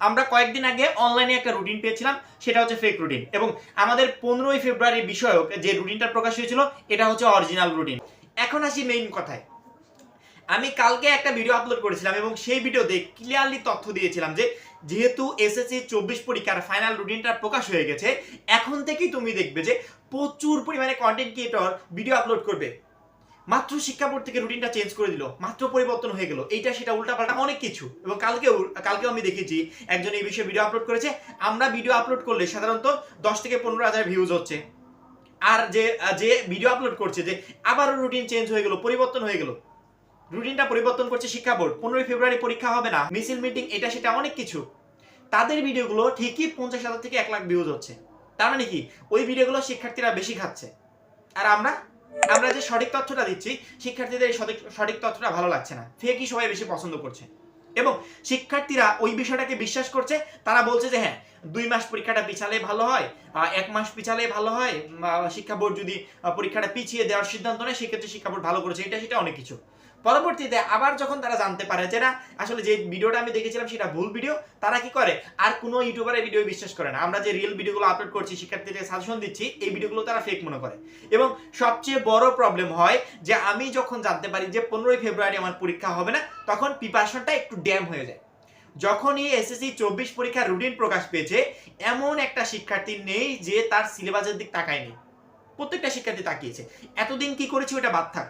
আমরা কয়েকদিন আগে অনলাইনে একটা রুটিন পেয়েছিলাম, সেটা হচ্ছে ফেক রুটিন এবং আমাদের পনেরোই ফেব্রুয়ারি বিষয়ক যে রুটিনটা প্রকাশ হয়েছিল, এটা হচ্ছে অরিজিনাল রুটিন এখন আসি মেইন কথায়। আমি কালকে একটা ভিডিও আপলোড করেছিলাম এবং সেই ভিডিওতে ক্লিয়ারলি তথ্য দিয়েছিলাম যে, যেহেতু এসএসসি চব্বিশ পরীক্ষার ফাইনাল রুটিনটা প্রকাশ হয়ে গেছে, এখন থেকেই তুমি দেখবে যে প্রচুর পরিমাণে কন্টেন্ট ক্রিয়েটর ভিডিও আপলোড করবে। মাত্র শিক্ষা বোর্ড থেকে রুটিনটা চেঞ্জ করে দিল, মাত্র পরিবর্তন হয়ে গেল। এইটা সেটা উল্টাপাল্টা অনেক কিছু। এবং কালকেও কালকেও আমি দেখেছি, একজন এই বিষয়ে ভিডিও আপলোড করেছে। আমরা ভিডিও আপলোড করলে সাধারণত দশ থেকে পনেরো হাজার ভিউজ হচ্ছে। আর যে যে ভিডিও আপলোড করছে যে আবারও রুটিন চেঞ্জ হয়ে গেল, পরিবর্তন হয়ে গেল। রুটিনটা পরিবর্তন করছে শিক্ষা বোর্ড। পনেরোই ফেব্রুয়ারি পরীক্ষা হবে না। মিছিল মিটিং এটা সেটা অনেক কিছু। তাদের ভিডিওগুলো ঠিকই পঞ্চাশ হাজার থেকে এক লাখ ভিউজ হচ্ছে। তার মানে কি? ওই ভিডিওগুলো শিক্ষার্থীরা বেশি খাচ্ছে। আর আমরা আমরা যে সঠিক তথ্যটা দিচ্ছি, শিক্ষার্থীদের এই সঠিক সঠিক তথ্যটা ভালো লাগছে না। ফেকই সবাই বেশি পছন্দ করছে। এবং শিক্ষার্থীরা ওই বিষয়টাকে বিশ্বাস করছে, তারা বলছে যে হ্যাঁ দুই মাস পরীক্ষাটা পিছালে ভালো হয় এক মাস পিছালে ভালো হয় শিক্ষা বোর্ড যদি পরীক্ষাটা পিছিয়ে দেওয়ার সিদ্ধান্ত নেয়, সেক্ষেত্রে শিক্ষা বোর্ড ভালো করেছে, এটা, সেটা অনেক কিছু। পরবর্তীতে আবার যখন তারা জানতে পারে যে না, আসলে যে ভিডিওটা আমি দেখেছিলাম সেটা ভুল ভিডিও, তারা কি করে? আর কোনো ইউটিউবারের ভিডিও বিশ্বাস করে না। আমরা যে রিয়েল ভিডিওগুলো আপলোড করছি, শিক্ষার্থীদের সাজেশন দিচ্ছি, এই ভিডিওগুলো তারা ফেক মনে করে। এবং সবচেয়ে বড় প্রবলেম হয় যে আমি যখন জানতে পারি যে পনেরোই ফেব্রুয়ারি আমার পরীক্ষা হবে না, তখন প্রিপারেশনটা একটু ড্যাম হয়ে যায়। যখনই এসএসসি চব্বিশ পরীক্ষার রুটিন প্রকাশ পেয়েছে, এমন একটা শিক্ষার্থী নেই যে তার সিলেবাসের দিক তাকায়নি। প্রত্যেকটা শিক্ষার্থী তাকিয়েছে। এতদিন কি করেছি ওটা বাদ থাক।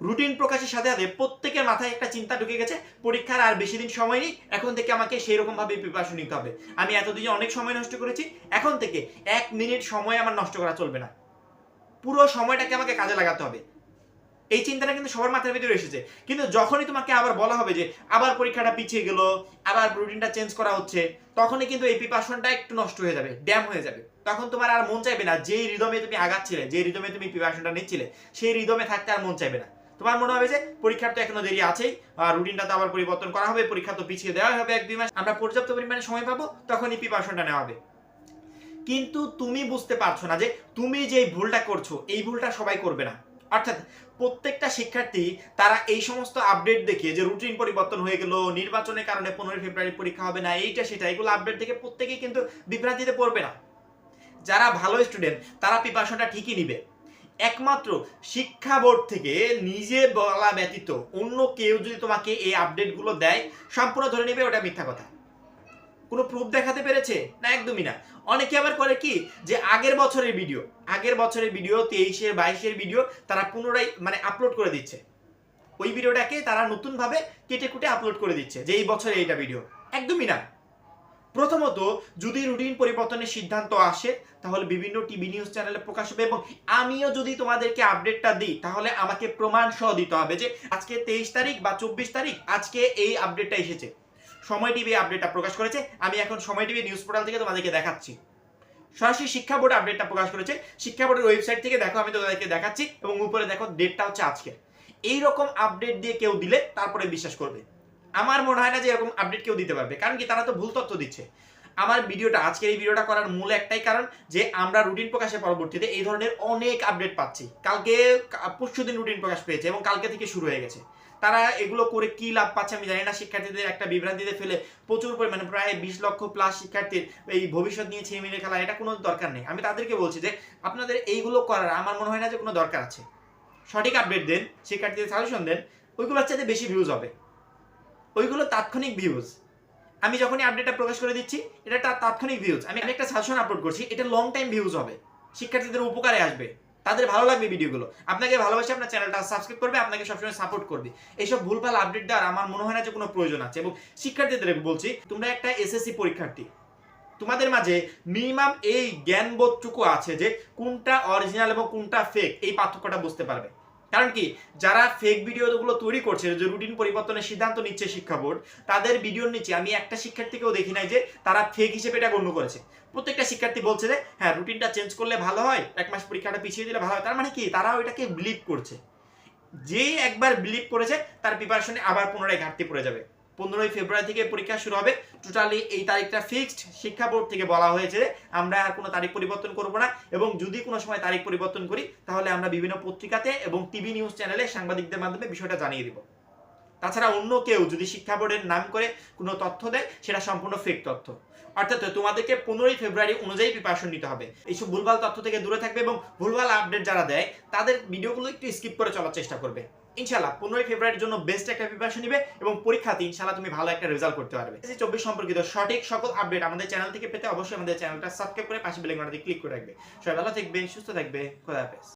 রুটিন প্রকাশের সাথে সাথে প্রত্যেকের মাথায় একটা চিন্তা ঢুকে গেছে, পরীক্ষার আর বেশি দিন সময় নেই, এখন থেকে আমাকে সেই রকম ভাবে প্রিপারেশন নিতে হবে। আমি এতদিনে অনেক সময় নষ্ট করেছি, এখন থেকে এক মিনিট সময় আমার নষ্ট করা চলবে না। পুরো সময়টাকে আমাকে কাজে লাগাতে হবে। এই চিন্তাটা কিন্তু সবার মাথার ভিতরে এসেছে। কিন্তু যখনই তোমাকে আবার বলা হবে যে, আবার পরীক্ষাটা পিছিয়ে গেল, আবার রুটিনটা চেঞ্জ করা হচ্ছে, তখনই কিন্তু এই প্রিপারেশনটা একটু নষ্ট হয়ে যাবে ড্যাম হয়ে যাবে। তখন তোমার আর মন চাইবে না, যেই রিদমে তুমি আগাচ্ছিলে যে রিদমে তুমি প্রিপারেশনটা নিচ্ছিলে, সেই রিদমে থাকতে আর মন চাইবে না। তোমার মনে হবে যে পরীক্ষার তো এখনও দেরি আছেই রুটিনটা তো আবার পরিবর্তন করা হবে, পরীক্ষা তো পিছিয়ে দেওয়া হবে এক দুই মাস। আমরা পর্যাপ্ত পরিমাণে সময় পাবো, তখনই প্রিপারেশনটা নেওয়া হবে। কিন্তু তুমি বুঝতে পারছ না যে তুমি যে ভুলটা করছ, এই ভুলটা সবাই করবে না। অর্থাৎ প্রত্যেকটা শিক্ষার্থী, তারা এই সমস্ত আপডেট দেখে যে রুটিন পরিবর্তন হয়ে গেল, নির্বাচনের কারণে পনেরোই ফেব্রুয়ারি পরীক্ষা হবে না, এইটা সেটা, এগুলো আপডেট দেখে প্রত্যেকেই কিন্তু বিভ্রান্তিতে পড়বে না। যারা ভালো স্টুডেন্ট তারা প্রিপারেশনটা ঠিকই নিবে। একমাত্র শিক্ষা বোর্ড থেকে নিজে বলা ব্যতীত অন্য কেউ যদি তোমাকে এই আপডেটগুলো দেয়, সম্পূর্ণ ধরে নেবে ওটা মিথ্যা কথা। কোনো প্রুফ দেখাতে পেরেছে? না, একদমই না। অনেকে আবার করে কি যে আগের বছরের ভিডিও আগের বছরের ভিডিও তেইশের, বাইশের ভিডিও তারা পুনরায় মানে আপলোড করে দিচ্ছে। ওই ভিডিওটাকে তারা নতুনভাবে কেটে কুটে আপলোড করে দিচ্ছে যে এই বছরে এইটা ভিডিও একদমই না। প্রথমত, যদি রুটিন পরিবর্তনের সিদ্ধান্ত আসে, তাহলে বিভিন্ন টিভি নিউজ চ্যানেলে প্রকাশ হবে এবং আমিও যদি তোমাদেরকে আপডেটটা দিই, তাহলে আমাকে প্রমাণ সহ দিতে হবে যে আজকে তেইশ তারিখ বা চব্বিশ তারিখ, আজকে এই আপডেটটা এসেছে। সময় টিভি আপডেটটা প্রকাশ করেছে, আমি এখন সময় টিভি নিউজ পোর্টাল থেকে তোমাদেরকে দেখাচ্ছি। সরাসরি শিক্ষা বোর্ড আপডেটটা প্রকাশ করেছে। শিক্ষা বোর্ডের ওয়েবসাইট থেকে দেখো, আমি তোমাদেরকে দেখাচ্ছি এবং উপরে দেখো ডেটটা হচ্ছে আজকে। এইরকম আপডেট দিয়ে কেউ দিলে তারপরে বিশ্বাস করবে। আমার মনে হয় না যে এরকম আপডেট কেউ দিতে পারবে। কারণ কি, তারা তো ভুল তথ্য দিচ্ছে। আমার ভিডিওটা, আজকের এই ভিডিওটা করার মূল একটাই কারণ যে আমরা রুটিন প্রকাশের পরবর্তীতে এই ধরনের অনেক আপডেট পাচ্ছি। কালকে পরশু দিন রুটিন প্রকাশ পেয়েছে এবং কালকে থেকে শুরু হয়ে গেছে। তারা এগুলো করে কি লাভ পাচ্ছে আমি জানি না। শিক্ষার্থীদের একটা বিভ্রান্তিতে ফেলে প্রচুর পরিমাণে, প্রায় বিশ লক্ষ প্লাস শিক্ষার্থীর এই ভবিষ্যৎ নিয়ে ছেলে মিলে খেলা, এটা কোনো দরকার নেই। আমি তাদেরকে বলছি যে, আপনাদের এইগুলো করার আমার মনে হয় না যে কোনো দরকার আছে। সঠিক আপডেট দেন, শিক্ষার্থীদের সাজেশন দেন, ওইগুলোর চাইতে বেশি ভিউজ হবে। ওইগুলো তাৎক্ষণিক ভিউজ আমি যখনই আপডেটটা প্রকাশ করে দিচ্ছি, এটা তাৎক্ষণিক ভিউজ আমি একটা সাজেশন আপলোড করছি, এটা লং টাইম ভিউজ হবে। শিক্ষার্থীদের উপকারে আসবে। তাদের ভালো লাগবে ভিডিওগুলো আপনাকে ভালোবাসে আপনার চ্যানেলটা সাবস্ক্রাইব করবে, আপনাকে সবসময় সাপোর্ট করবে। এইসব ভুলভাল আপডেট দেওয়ার আমার মনে হয় না যে কোনো প্রয়োজন আছে। এবং শিক্ষার্থীদের বলছি, তোমরা একটা এসএসসি পরীক্ষার্থী। তোমাদের মাঝে মিনিমাম এই জ্ঞানবোধটুকু আছে যে কোনটা অরিজিনাল এবং কোনটা ফেক এই পার্থক্যটা বুঝতে পারবে। কারণ কি, যারা ফেক ভিডিওগুলো তৈরি করছে, যে রুটিন পরিবর্তনের সিদ্ধান্ত নিচ্ছে শিক্ষা বোর্ড, তাদের ভিডিওর নিচে আমি একটা শিক্ষার্থীকেও দেখি নাই যে তারা ফেক হিসেবে এটা গণ্য করেছে। প্রত্যেকটা শিক্ষার্থী বলছে যে হ্যাঁ রুটিনটা চেঞ্জ করলে ভালো হয়, এক মাস পরীক্ষাটা পিছিয়ে দিলে ভালো হয়। তার মানে কি তারা ওইটাকে বিলিভ করছে। যে একবার বিলিভ করেছে, তার প্রিপারেশনে আবার পুনরায় ঘাটতি পড়ে যাবে। পনেরোই ফেব্রুয়ারি থেকে পরীক্ষা শুরু হবে। টোটালি এই তারিখটা ফিক্সড শিক্ষা বোর্ড থেকে বলা হয়েছে। আমরা আর কোনো তারিখ পরিবর্তন করব না এবং যদি কোনো সময় তারিখ পরিবর্তন করি, তাহলে আমরা বিভিন্ন পত্রিকাতে এবং টিভি নিউজ চ্যানেলে সাংবাদিকদের মাধ্যমে বিষয়টা জানিয়ে দিব। তাছাড়া অন্য কেউ যদি শিক্ষা বোর্ডের নাম করে কোনো তথ্য দেয়, সেটা সম্পূর্ণ ফেক তথ্য। অর্থাৎ তোমাদেরকে পনেরোই ফেব্রুয়ারি অনুযায়ী প্রিপারেশন নিতে হবে। এইসব ভুলভাল তথ্য থেকে দূরে থাকবে এবং ভুলভাল আপডেট যারা দেয়, তাদের ভিডিওগুলো একটু স্কিপ করে চলার চেষ্টা করবে। ইনশাল্লাহ পনেরোই ফেব্রুয়ারির জন্য বেস্ট একটা প্রিপারেশন নিবে এবং পরীক্ষাতে ইনশাল্লাহ তুমি ভালো একটা রেজাল্ট করতে পারবে। চব্বিশ সম্পর্কিত সঠিক সকল আপডেট আমাদের চ্যানেল থেকে পেতে অবশ্যই আমাদের চ্যানেলটা সাবস্ক্রাইব করে পাশে বেলে ক্লিক করে রাখবে। সবাই ভালো থাকবে, সুস্থ থাকবে, খোদা হাফেজ।